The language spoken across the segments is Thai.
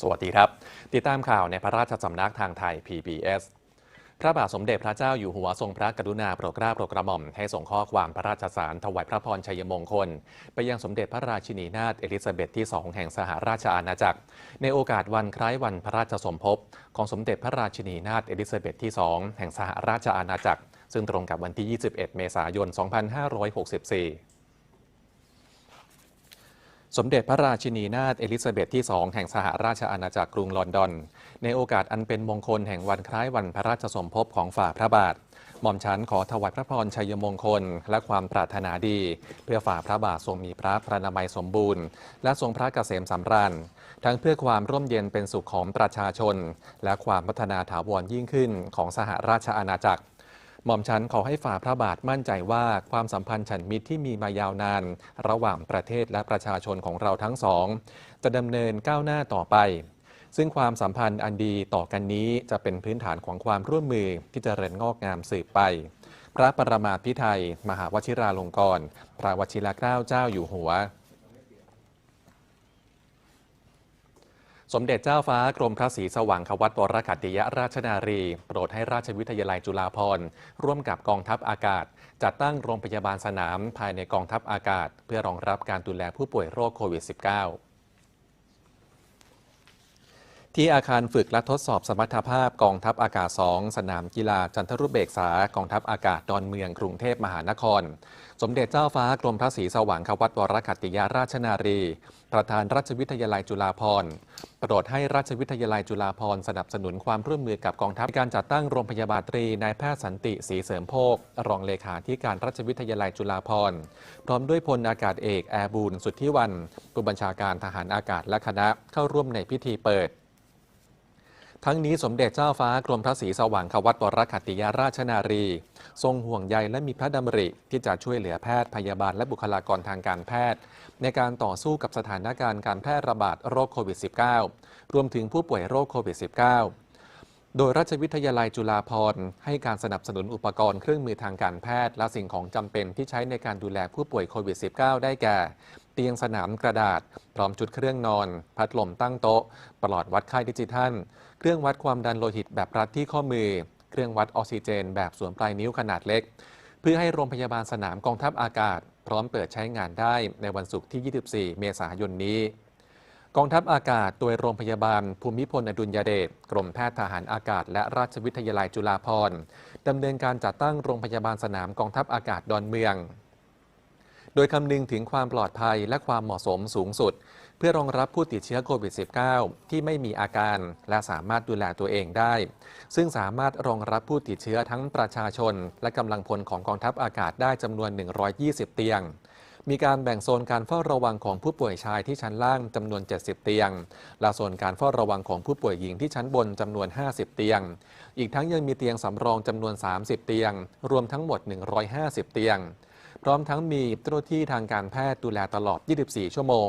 สวัสดีครับ ติดตามข่าวในพระราชสำนักทางไทย PBS พระบาทสมเด็จพระเจ้าอยู่หัวทรงพระกรุณาโปรดเกล้าโปรดกระหม่อมให้ส่งข้อความพระราชสารถวายพระพรชัยมงคล ไปยังสมเด็จพระราชินีนาถเอลิซาเบธที่2แห่งสหราชอาณาจักร ในโอกาสวันคล้ายวันพระราชสมภพของสมเด็จพระราชินีนาถเอลิซาเบธที่2แห่งสหราชอาณาจักร ซึ่งตรงกับวันที่ 21 เมษายน 2564 สมเด็จพระราชินีนาถเอลิซาเบธที่ 2 แห่งสหราชอาณาจักรกรุงลอนดอน ในโอกาสอันเป็นมงคลแห่งวันคล้ายวันพระราชสมภพของฝ่าพระบาท หม่อมฉันขอถวายพระพรชัยมงคล และความปรารถนาดี เพื่อฝ่าพระบาททรงมีพระพระนามัยสมบูรณ์ และทรงพระเกษมสำราญ ทั้งเพื่อความร่มเย็นเป็นสุขของประชาชน และความพัฒนาถาวรยิ่งขึ้นของสหราชอาณาจักร หม่อมฉันขอให้ฝ่าพระบาทมั่นใจว่าความสัมพันธ์ฉันมิตรที่มีมายาวนาน ระหว่างประเทศและประชาชนของเราทั้งสอง จะดำเนินก้าวหน้าต่อไป ซึ่งความสัมพันธ์อันดีต่อกันนี้จะเป็นพื้นฐานของความร่วมมือที่จเจริญงอกงามสืบไป พระประมาพิไทย มหาวชิราลงกรณ์พระวชิรเกล้าเจ้าอยู่หัว สมเด็จเจ้าฟ้ากรมพระศรีสว่างควัตวรกัตติยราชนารี โปรดให้ราชวิทยาลัยจุฬาภรณ์ร่วมกับกองทัพอากาศ จัดตั้งโรงพยาบาลสนามภายในกองทัพอากาศ เพื่อรองรับการดูแลผู้ป่วยโรคโควิด -19 ที่อาคารฝึกและทดสอบสมรรถภาพกองทัพอากาศ 2 สนามกีฬาจันทรุเบกษากองทัพอากาศดอนเมืองกรุงเทพมหานครสมเด็จเจ้าฟ้ากรมพระศรีสว่างควัตวรคัตติยราชนารี ประธานราชวิทยาลัยจุฬาภรณ์ โปรดให้ราชวิทยาลัยจุฬาภรณ์สนับสนุนความร่วมมือกับกองทัพการจัดตั้งโรงพยาบาลตรีนายแพทย์สันติศรีเสริมโภครองเลขาธิการราชวิทยาลัยจุฬาภรณ์พร้อมด้วยพลอากาศเอกแอร์บูนสุทธิวันผู้บัญชาการทหารอากาศและคณะเข้าร่วมในพิธีเปิด ทั้งนี้สมเด็จเจ้าฟ้ากรมพระศรีสว่างควัตวรคติยาราชนารี ทรงห่วงใยและมีพระดำริ ที่จะช่วยเหลือแพทย์พยาบาลและบุคลากรทางการแพทย์ ในการต่อสู้กับสถานการณ์การแพร่ระบาดโรคโควิด -19 รวมถึงผู้ป่วยโรคโควิด -19 โดยราชวิทยาลัยจุฬาภรณ์ให้การสนับสนุนอุปกรณ์เครื่องมือทางการแพทย์ และสิ่งของจำเป็นที่ใช้ในการดูแลผู้ป่วยโควิด -19 ได้แก่ เตียงสนามกระดาษ พร้อมชุดเครื่องนอน พัดลมตั้งโต๊ะ ปลอดวัดไข้ดิจิทัล เครื่องวัดความดันโลหิตแบบรัดที่ข้อมือ เครื่องวัดออกซิเจน แบบสวมปลายนิ้วขนาดเล็ก เพื่อให้โรงพยาบาลสนามกองทัพอากาศ พร้อมเปิดใช้งานได้ในวันศุกร์ที่ 24 เมษายนนี้กองทัพอากาศ โดยโรงพยาบาล ภูมิพลอดุลยเดช กรมแพทย์ทหารอากาศ และราชวิทยาลัยจุฬาภรณ์ดำเนินการจัดตั้งโรงพยาบาลสนามกองทัพอากาศดอนเมือง โดยคำนึงถึงความปลอดภัยและความเหมาะสมสูงสุด เพื่อรองรับผู้ติดเชื้อโควิด -19 ที่ไม่มีอาการและสามารถดูแลตัวเองได้ ซึ่งสามารถรองรับผู้ติดเชื้อทั้งประชาชน และกำลังพลของกองทัพอากาศได้จำนวน 120 เตียงมีการแบ่งโซนการเฝ้าระวังของผู้ป่วยชายที่ชั้นล่างจำนวน 70 เตียง และโซนการเฝ้าระวังของผู้ป่วยหญิงที่ชั้นบนจำนวน 50 เตียง อีกทั้งยังมีเตียงสำรองจำนวน 30 เตียง รวมทั้งหมด 150 เตียง พร้อมทั้งมีเจ้าหน้าที่ทางการแพทย์ดูแลตลอด 24 ชั่วโมง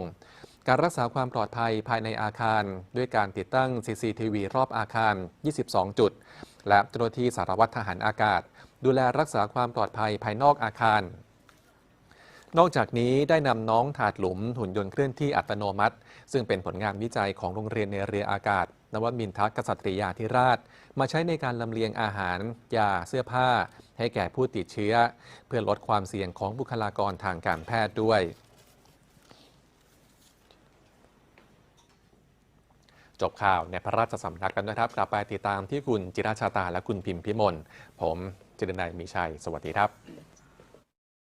การรักษาความปลอดภัยภายในอาคาร ด้วยการติดตั้ง CCTV รอบอาคาร 22 จุด และเจ้าหน้าที่สารวัตรทหารอากาศ ดูแลรักษาความปลอดภัยภายนอกอาคาร นอกจากนี้ได้นำน้องถาดหลุมหุ่นยนต์เคลื่อนที่อัตโนมัติ ซึ่งเป็นผลงานวิจัยของโรงเรียนในเรืออากาศนวมินทรกษัตริยาธิราช มาใช้ในการลำเลียงอาหาร ยา เสื้อผ้า ให้แก่ผู้ติดเชื้อ เพื่อลดความเสี่ยงของบุคลากรทางการแพทย์ด้วย จบข่าวในพระราชสำนักกันนะครับ กลับไปติดตามที่คุณจิราชาตาและคุณพิมพิมลผมจิรนายมีชัย สวัสดีครับ